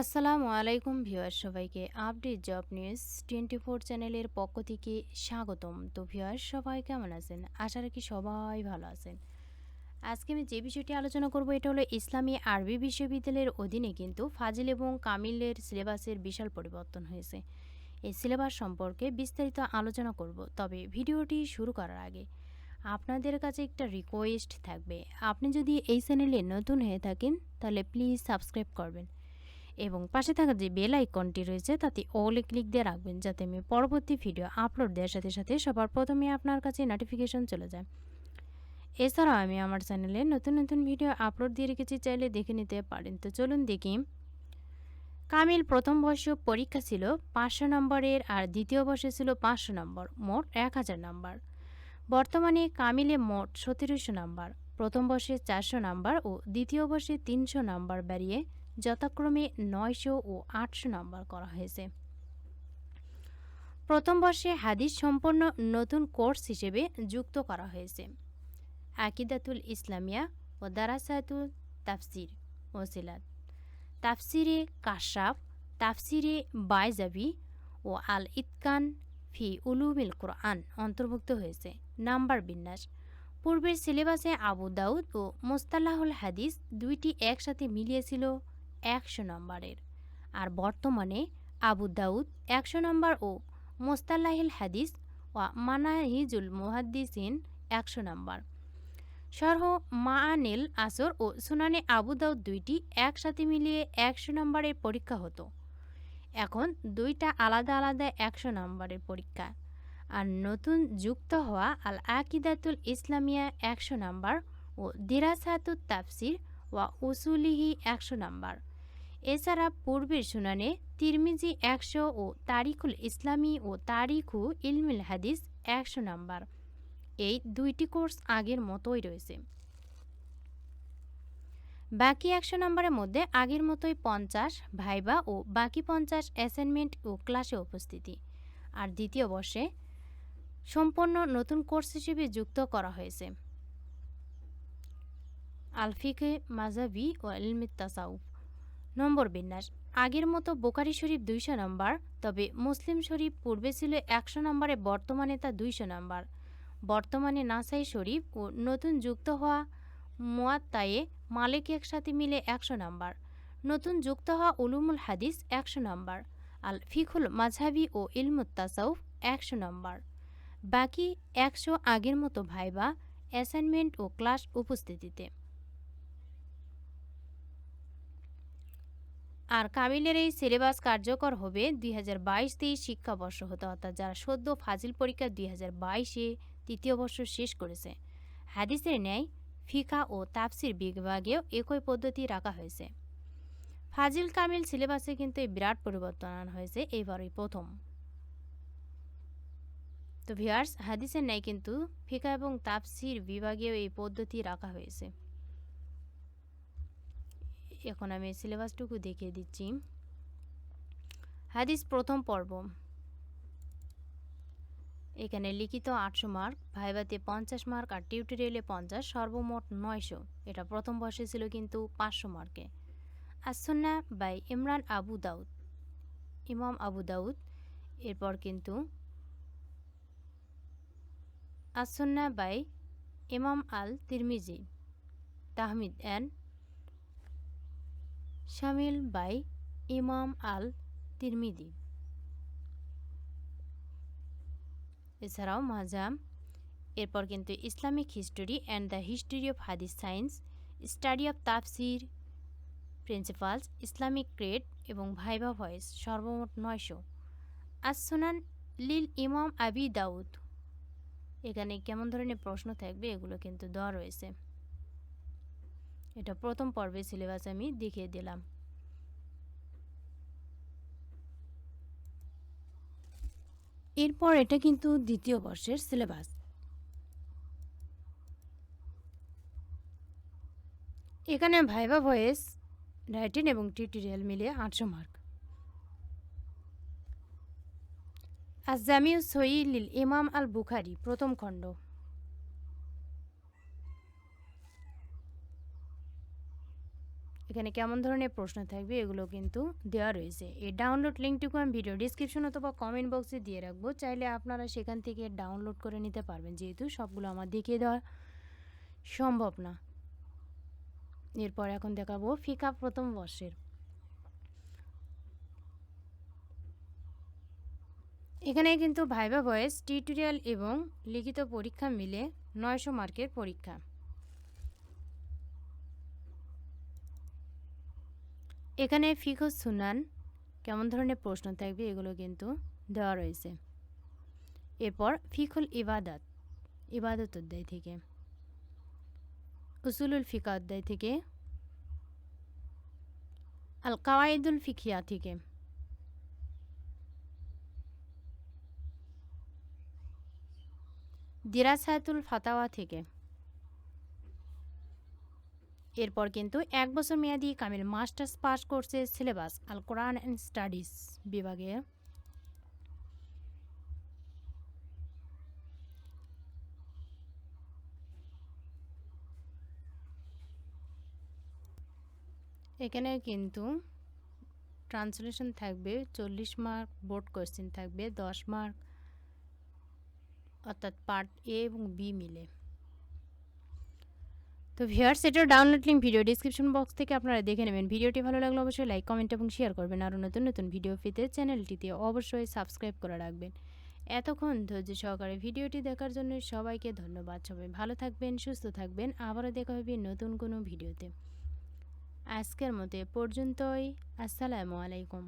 আসসালামু আলাইকুম ভিউয়ার সবাইকে update job news twenty four চ্যানেলের পক্ষ থেকে স্বাগতম। তো ভিউয়ার সবাই কেমন আছেন? আশা রাখি সবাই ভালো আছেন। আজকে আমি যে বিষয়টি আলোচনা করব, এটা হলো ইসলামী আরবি বিশ্ববিদ্যালয়ের অধীনে কিন্তু ফাজিল এবং কামিলের সিলেবাসের বিশাল পরিবর্তন হয়েছে। এই সিলেবাস সম্পর্কে বিস্তারিত আলোচনা করব, তবে ভিডিওটি শুরু করার আগে আপনাদের কাছে একটা রিকোয়েস্ট থাকবে। আপনি যদি এই চ্যানেলে নতুন হয়ে থাকেন, তাহলে প্লিজ সাবস্ক্রাইব করবেন। এবং পাশে থাকা যে বেল আইকনটি রয়েছে, তাতে অলে ক্লিক দিয়ে রাখবেন যাতে আমি পরবর্তী ভিডিও আপলোড দেওয়ার সাথে সাথে সবার প্রথমে আপনার কাছে নোটিফিকেশন চলে যায়। এছাড়াও আমি আমার চ্যানেলে নতুন নতুন ভিডিও আপলোড দিয়ে রেখেছি, চাইলে দেখে নিতে পারেন। তো চলুন দেখি। কামিল প্রথম বর্ষ পরীক্ষা ছিল পাঁচশো নম্বরের আর দ্বিতীয় বর্ষে ছিল পাঁচশো নম্বর, মোট এক হাজার নম্বর। বর্তমানে কামিলে মোট সতেরোশো নম্বর, প্রথম বর্ষে চারশো নম্বর ও দ্বিতীয় বর্ষে তিনশো নম্বর বাড়িয়ে যথাক্রমে নয়শো ও আটশো নম্বর করা হয়েছে। প্রথম বর্ষে হাদিস সম্পন্ন নতুন কোর্স হিসেবে যুক্ত করা হয়েছে। আকিদাতুল ইসলামিয়া ও দারাসাতুল তাফসির, ওসিলাত। তাফসিরে কাশাফ, তাফসিরে বাইজাবি ও আল ইতকান ফি উলুমিল কোরআন অন্তর্ভুক্ত হয়েছে। নাম্বার বিন্যাস। পূর্বের সিলেবাসে আবু দাউদ ও মোস্তালাহুল হাদিস দুইটি একসাথে মিলিয়েছিল একশো নম্বরের। আর বর্তমানে আবু দাউদ একশো নম্বর ও মোস্তাল্লাহিল হাদিস ও মানাহিজুল মুহাদ্দিসিন একশো নম্বর। সরহ মাআনিল আসর ও সুনানে আবু দাউদ দুইটি একসাথে মিলিয়ে একশো নম্বরের পরীক্ষা হতো। এখন দুইটা আলাদা আলাদা একশো নম্বরের পরীক্ষা। আর নতুন যুক্ত হওয়া আল আকিদাতুল ইসলামিয়া একশো নম্বর ও দিরাসাতুত তাফসির ওয়া উসুলিহি একশো নম্বর। এছাড়া পূর্বের শুনানে তিরমিজি একশো ও তারিকুল ইসলামী ও তারিখু ইলমিল হাদিস একশো নাম্বার। এই দুইটি কোর্স আগের মতোই রয়েছে। বাকি একশো নম্বরের মধ্যে আগের মতোই পঞ্চাশ, ভাইবা ও বাকি পঞ্চাশ অ্যাসাইনমেন্ট ও ক্লাসে উপস্থিতি। আর দ্বিতীয় বর্ষে সম্পন্ন নতুন কোর্স হিসেবে যুক্ত করা হয়েছে। আলফিকে মাজাবি ও ইলমিত তাসাউফ নম্বর বিন্যাস। আগের মতো বোকারি শরীফ দুইশো নম্বর, তবে মুসলিম শরীফ পূর্বে ছিল একশো নম্বরে, বর্তমানে তা দুইশো নম্বর। বর্তমানে নাসাই শরীফ ও নতুন যুক্ত হওয়া মোয়াত্তায়ে মালিক একসাথে মিলে একশো নম্বর। নতুন যুক্ত হওয়া উলুমুল হাদিস একশো নম্বর। আল ফিখুল মাঝহাবি ও ইলমুত তাসাউফ একশো নম্বর। বাকি একশো আগের মতো ভাইবা, অ্যাসাইনমেন্ট ও ক্লাস উপস্থিতিতে। আর কামিলের এই সিলেবাস কার্যকর হবে দুই হাজার বাইশ তেইশ শিক্ষাবর্ষ হতে, অর্থাৎ যারা সদ্য ফাজিল পরীক্ষা দুই হাজার বাইশে তৃতীয় বর্ষ শেষ করেছে। হাদিসের ন্যায়, ফিকা ও তাফসির বিভাগেও একই পদ্ধতি রাখা হয়েছে। ফাজিল কামিল সিলেবাসে কিন্তু এই বিরাট পরিবর্তন আনা হয়েছে, এইবারই প্রথম। তো ভিয়ার্স হাদিসের ন্যায় কিন্তু ফিকা এবং তাফসির বিভাগেও এই পদ্ধতি রাখা হয়েছে। এখন আমি সিলেবাসটুকু দেখিয়ে দিচ্ছি। হাদিস প্রথম পর্ব। এখানে লিখিত আটশো মার্ক ভাইভাতে পঞ্চাশ মার্ক আর টিউটোরিয়ালে পঞ্চাশ, সর্বমোট নয়শো। এটা প্রথম বর্ষে ছিল কিন্তু পাঁচশো মার্কে। আসন্না বাই ইমরান আবু দাউদ। ইমাম আবু দাউদ। এরপর কিন্তু আসন্না বাই ইমাম আল তিরমিজি তাহমিদ অ্যান্ড শামিল বাই ইমাম আল তিরমিদি। এছাড়াও মাজাম, এরপর কিন্তু Islamic history and the history of হাদিস সায়েন্স, স্টাডি অফ তাফসির, প্রিন্সিপালস, ইসলামিক ক্রেড এবং ভাইবা ভয়েস, সর্বমোট নয়শো। আসোনান লিল ইমাম আবি দাউদ। এখানে কেমন ধরনের প্রশ্ন থাকবে এগুলো কিন্তু দেওয়া রয়েছে। এটা প্রথম পর্বের সিলেবাস আমি দেখিয়ে দিলাম। এরপর এটা কিন্তু দ্বিতীয় বর্ষের সিলেবাস এখানে ভাইবা ভয়েস রাইটিং এবং টিউটোরিয়াল মিলিয়ে আটশো মার্ক আজামিউ সইলিল ইমাম আল বুখারি প্রথম খণ্ড। এখানে কেমন ধরনের প্রশ্ন থাকবে এগুলো কিন্তু দেওয়া রয়েছে। এই ডাউনলোড লিঙ্কটুকু আমি ভিডিও ডিসক্রিপশন অথবা কমেন্ট বক্সে দিয়ে রাখব। চাইলে আপনারা সেখান থেকে ডাউনলোড করে নিতে পারবেন, যেহেতু সবগুলো আমার দেখিয়ে দেওয়া সম্ভব না। এরপর এখন দেখাবো ফিকা প্রথম বর্ষের। এখানে কিন্তু ভাইবা ভয়েস টিউটোরিয়াল এবং লিখিত পরীক্ষা মিলে নয়শো মার্কের পরীক্ষা। এখানে ফিকো সুনান কেমন ধরনের প্রশ্ন থাকবে এগুলো কিন্তু দেওয়া রয়েছে। এরপর ফিকুল ইবাদত ইবাদত অধ্যায় থেকে। উসুলুল ফিকা অধ্যায় থেকে। আল কাওয়াইদুল ফিকিয়া থেকে। দিরাসায়াতুল ফাতাওয়া থেকে। এরপর কিন্তু এক বছর মেয়াদি কামিল মাস্টার্স পাস করছে সিলেবাস, আল কোরআন অ্যান্ড স্টাডিজ বিভাগে। এখানে কিন্তু ট্রান্সলেশন থাকবে, চল্লিশ মার্ক, বোর্ড কোয়েশ্চেন থাকবে, দশ মার্ক, অর্থাৎ পার্ট এ এবং বি মিলে। তো ভিউয়ার্স, এটার download link video description box থেকে আপনারা দেখে নেবেন। ভিডিওটি ভালো লাগলে অবশ্যই লাইক কমেন্ট এবং শেয়ার করবেন। আরও নতুন নতুন ভিডিও পেতে চ্যানেলটিতে অবশ্যই সাবস্ক্রাইব করে রাখবেন। এতক্ষণ ধৈর্য সহকারে ভিডিওটি দেখার জন্য সবাইকে ধন্যবাদ। সবাই ভালো থাকবেন, সুস্থ থাকবেন। আবারও দেখা হবে নতুন কোনো ভিডিওতে। আজকের মতো পর্যন্তই। আসসালামু আলাইকুম।